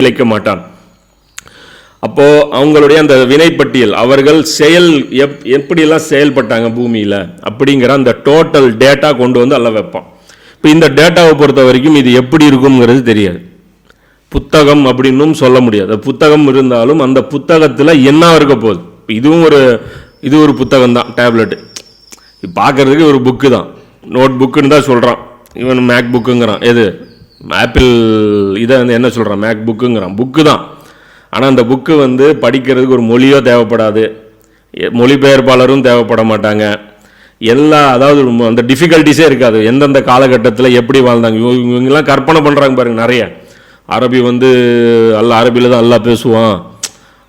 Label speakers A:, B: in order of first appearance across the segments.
A: இழைக்க மாட்டான். அப்போ அவங்களுடைய அந்த வினைப்பட்டியல் அவர்கள் செயல் எப் எப்படியெல்லாம் செயல்பட்டாங்க பூமியில் அப்படிங்கிற அந்த டோட்டல் டேட்டா கொண்டு வந்து அல்ல வைப்பான். இப்போ இந்த டேட்டாவை பொறுத்த வரைக்கும் இது எப்படி இருக்குங்கிறது தெரியாது. புத்தகம் அப்படின்னும் சொல்ல முடியாது. புத்தகம் இருந்தாலும் அந்த புத்தகத்தில் என்ன இருக்க போகுது? இதுவும் ஒரு இது ஒரு புத்தகம் தான் டேப்லெட்டு பார்க்கறதுக்கு ஒரு புக்கு தான். நோட் புக்குன்னு தான் சொல்கிறான் இவன் மேக் புக்குங்கிறான் எது? ஆப்பிள் இதை வந்து என்ன சொல்கிறான் மேக் புக்குங்கிறான் புக்கு தான். ஆனால் அந்த புக்கு வந்து படிக்கிறதுக்கு ஒரு மொழியோ தேவைப்படாது. மொழிபெயர்ப்பாளரும் தேவைப்பட மாட்டாங்க. எல்லா அதாவது ரொம்ப அந்த டிஃபிகல்ட்டிஸே இருக்காது. எந்தெந்த காலகட்டத்தில் எப்படி வாழ்ந்தாங்க. இவங்க இவங்கெல்லாம் கற்பனை பண்ணுறாங்க பாருங்க நிறைய. அரபி வந்து அல்ல அரபியில் தான் எல்லாம் பேசுவான்.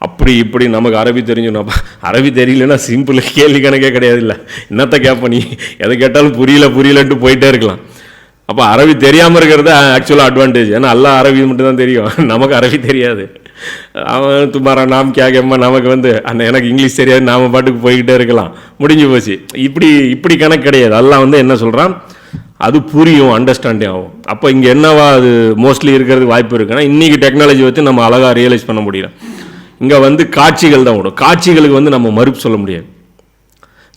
A: அப்படி இப்படி நமக்கு அரபி தெரிஞ்சுனா அரபி தெரியலன்னா சிம்பிள் கேள்வி கணக்கே கிடையாது இல்லை. என்னத்தை கேட்ப நீ? எதை கேட்டாலும் புரியல புரியலன்ட்டு போயிட்டே இருக்கலாம். அப்போ அரபி தெரியாமல் இருக்கிறது ஆக்சுவலாக அட்வான்டேஜ் ஏன்னா எல்லா அரபி மட்டும்தான் தெரியும். நமக்கு அரபி தெரியாது. அவன் துமாரா நாம் கேட்கம்மா நமக்கு வந்து அந்த எனக்கு இங்கிலீஷ் தெரியாது நாம் பாட்டுக்கு போய்கிட்டே இருக்கலாம். முடிஞ்சு போச்சு. இப்படி இப்படி கணக்கு கிடையாது. எல்லாம் வந்து என்ன சொல்கிறான் அது புரியும் அண்டர்ஸ்டாண்டிங் ஆகும். அப்போ இங்கே என்னவா அது மோஸ்ட்லி இருக்கிறதுக்கு வாய்ப்பு இருக்குன்னா இன்றைக்கி டெக்னாலஜி வச்சு நம்ம அழகாக ரியலைஸ் பண்ண முடியல. இங்கே வந்து காட்சிகள் தான் விடும் காட்சிகளுக்கு வந்து நம்ம மறுப்பு சொல்ல முடியாது.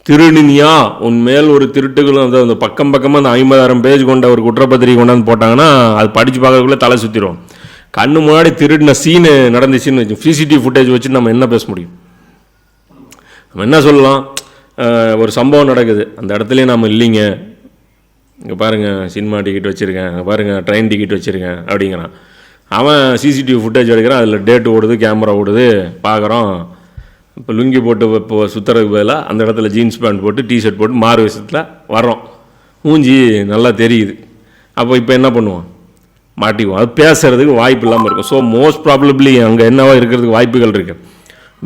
A: திருநினியா உன் மேல் ஒரு திருட்டுகளும் அந்த அந்த பக்கம் பக்கமாக அந்த ஐம்பதாயிரம் பேஜ் கொண்ட ஒரு குற்றப்பத்திரிகை கொண்டாந்து போட்டாங்கன்னா அது படித்து பார்க்கறதுக்குள்ளே தலை சுற்றிடும் கண்ணு முன்னாடி திருடின சீனு நடந்துச்சுன்னு வச்சு சிசிடிவி ஃபுட்டேஜ் வச்சு நம்ம என்ன பேச முடியும்? நம்ம என்ன சொல்லலாம்? ஒரு சம்பவம் நடக்குது. அந்த இடத்துலையும் நம்ம இல்லைங்க. இங்கே பாருங்கள் சினிமா டிக்கெட் வச்சுருக்கேன். இங்கே பாருங்கள் ட்ரெயின் டிக்கெட் வச்சுருக்கேன் அப்படிங்கிறான். அவன் சிசிடிவி ஃபுட்டேஜ் எடுக்கிறான். அதில் டேட் ஓடுது கேமரா ஓடுது பார்க்குறோம் இப்போ லுங்கி போட்டு இப்போ சுற்றுறதுக்கு பதிலாக அந்த இடத்துல ஜீன்ஸ் பேண்ட் போட்டு டிஷர்ட் போட்டு மாறு விஷயத்தில் வரோம் மூஞ்சி நல்லா தெரியுது. அப்போ இப்போ என்ன பண்ணுவோம்? மாட்டிக்குவோம். அது பேசுறதுக்கு வாய்ப்பு இல்லாமல் இருக்கும். ஸோ மோஸ்ட் ப்ராப்ளப்லி அங்கே என்னவா இருக்கிறதுக்கு வாய்ப்புகள் இருக்குது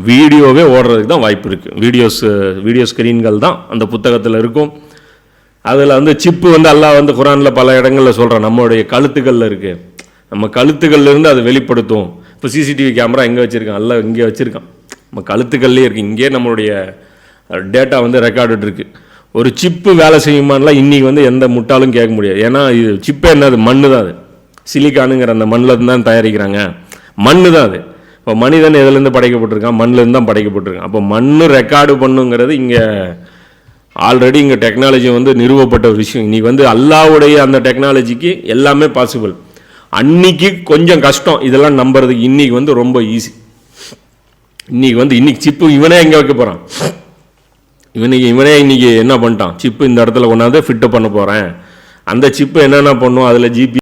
A: வீடியோவே ஓடுறதுக்கு தான் வாய்ப்பு இருக்குது வீடியோஸ் வீடியோ ஸ்க்ரீன்கள் தான் அந்த புத்தகத்தில் இருக்கும். அதில் வந்து சிப்பு வந்து அல்லாஹ் வந்து குரானில் பல இடங்களில் சொல்கிறான் நம்மளுடைய கழுத்துக்களில் இருக்குது நம்ம கழுத்துக்கள்லேருந்து அதை வெளிப்படுத்தும் இப்போ சிசிடிவி கேமரா எங்கே வச்சுருக்கான். அல்ல இங்கே வச்சுருக்கான். நம்ம கழுத்துக்கள்லேயே இருக்குது இங்கேயே நம்மளுடைய டேட்டா வந்து ரெக்கார்டு இருக்குது ஒரு சிப்பு வேலை செய்யுமான்லாம் இன்றைக்கி வந்து எந்த முட்டாலும் கேட்க முடியாது. ஏன்னா இது சிப்பே என்னது மண்ணு தான் அது. சிலிக்கானுங்கிற அந்த மண்ணில் தான் தயாரிக்கிறாங்க. மண்ணு தான் அது. இப்போ மனிதன் எதுலேருந்து படைக்கப்பட்டிருக்கான்? மண்ணிலேருந்து தான் படைக்கப்பட்டிருக்கான். அப்போ மண் ரெக்கார்டு பண்ணுங்கிறது இங்கே ஆல்ரெடி இங்கே டெக்னாலஜி வந்து நிறுவப்பட்ட ஒரு விஷயம். இன்றைக்கி வந்து அல்லாவுடைய அந்த டெக்னாலஜிக்கு எல்லாமே பாசிபிள் அன்னைக்கு கொஞ்சம் கஷ்டம். இதெல்லாம் நம்புறதுக்கு இன்றைக்கி வந்து ரொம்ப ஈஸி இன்னைக்கு வந்து இன்னைக்கு சிப்பு இவனே எங்கே வைக்க போகிறான் இவனுக்கு இவனே இன்னைக்கு என்ன பண்ணிட்டான்? சிப்பு இந்த இடத்துல கொண்டாந்து ஃபிட்டு பண்ண போகிறேன் அந்த சிப்பு என்னென்ன பண்ணும்? அதில் ஜிபி